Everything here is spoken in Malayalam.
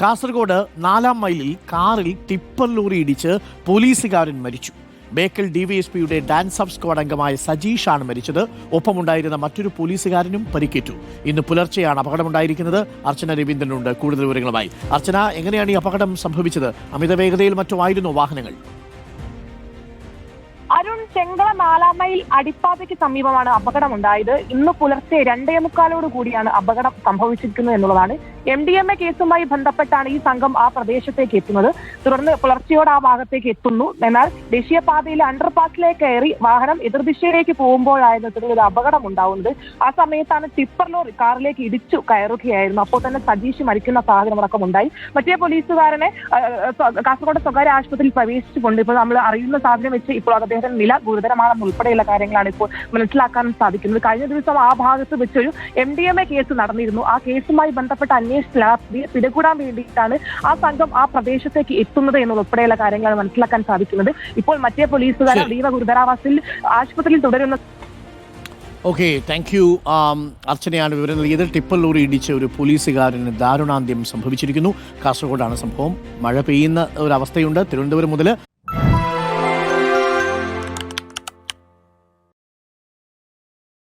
കാസർഗോഡ് നാലാം മൈലിൽ കാറിൽ ടിപ്പർ ലോറി ഇടിച്ച് പോലീസുകാരൻ മരിച്ചു. ബേക്കൽ ഡിവൈഎസ്പിയുടെ ഡാൻസ് സബ് സ്ക്വാഡ് അംഗമായ സജീഷാണ് മരിച്ചത്. ഒപ്പമുണ്ടായിരുന്ന മറ്റൊരു പോലീസുകാരനും പരിക്കേറ്റു. ഇന്ന് പുലർച്ചെയാണ് അപകടമുണ്ടായിരിക്കുന്നത്. അർച്ചന രവീന്ദ്രനുണ്ട് കൂടുതൽ വിവരങ്ങളുമായി. അർച്ചന എങ്ങനെയാണ് ഈ അപകടം സംഭവിച്ചത്? അമിത വേഗതയിൽ മറ്റോ ആയിരുന്നു വാഹനങ്ങൾ. അരുൺ ചെങ്കള നാലാം മൈൽ അടിപ്പാതയ്ക്ക് സമീപമാണ് അപകടമുണ്ടായത്. ഇന്ന് പുലർച്ചെ രണ്ടേ മുക്കാലോട് കൂടിയാണ് അപകടം സംഭവിച്ചിരിക്കുന്നത് എന്നുള്ളതാണ്. എം ഡി എം എ കേസുമായി ബന്ധപ്പെട്ടാണ് ഈ സംഘം ആ പ്രദേശത്തേക്ക് എത്തുന്നത്. തുടർന്ന് പുലർച്ചയോടെ ആ ഭാഗത്തേക്ക് എത്തുന്നു. എന്നാൽ ദേശീയപാതയിൽ അണ്ടർപാസിലേക്ക് കയറി വാഹനം എതിർദിശയിലേക്ക് പോകുമ്പോഴായിരുന്നു ഇത്തരത്തിലൊരു അപകടം ഉണ്ടാവുന്നത് ആ സമയത്താണ് ടിപ്പർ ലോറി കാറിലേക്ക് ഇടിച്ചു കയറുകയായിരുന്നു. അപ്പോൾ തന്നെ സജീഷ് മരിക്കുന്ന സാഹചര്യം അടക്കം ഉണ്ടായി മറ്റേ പോലീസുകാരനെ കാസർഗോഡ് സ്വകാര്യ ആശുപത്രിയിൽ പ്രവേശിച്ചുകൊണ്ട് ഇപ്പോൾ നമ്മൾ അറിയുന്ന സാഹചര്യം വെച്ച് ഇപ്പോൾ അദ്ദേഹത്തിന്റെ നില ഗുരുതരമാണെന്ന് ഉൾപ്പെടെയുള്ള കാര്യങ്ങളാണ് ഇപ്പോൾ മനസ്സിലാക്കാൻ സാധിക്കുന്നത്. കഴിഞ്ഞ ദിവസം ആ ഭാഗത്ത് വെച്ചൊരു M D M A case നടന്നിരുന്നു. ആ കേസുമായി ബന്ധപ്പെട്ട അന്വേഷണത്തിൽ ആ പിടികൂടാൻ വേണ്ടിയിട്ടാണ് ആ സംഘം ആ പ്രദേശത്തേക്ക് എത്തുന്നത് എന്നുള്ള ഉൾപ്പെടെയുള്ള കാര്യങ്ങളാണ് മനസ്സിലാക്കാൻ സാധിക്കുന്നത്. ഇപ്പോൾ മറ്റേ പോലീസുകാരൻ ശരി. അതീവ ഗുരുതരാവസ്ഥയിൽ ആശുപത്രിയിൽ തുടരുന്ന ഓക്കെ താങ്ക് യു അർച്ചനയാണ് വിവരം നൽകിയത്. ടിപ്പർ ലോറി ഇടിച്ച് ഒരു പോലീസുകാരന് ദാരുണാന്ത്യം സംഭവിച്ചിരിക്കുന്നു. കാസർഗോഡാണ് സംഭവം. മഴ പെയ്യുന്ന ഒരു അവസ്ഥയുണ്ട്. തിരുവനന്തപുരം മുതൽ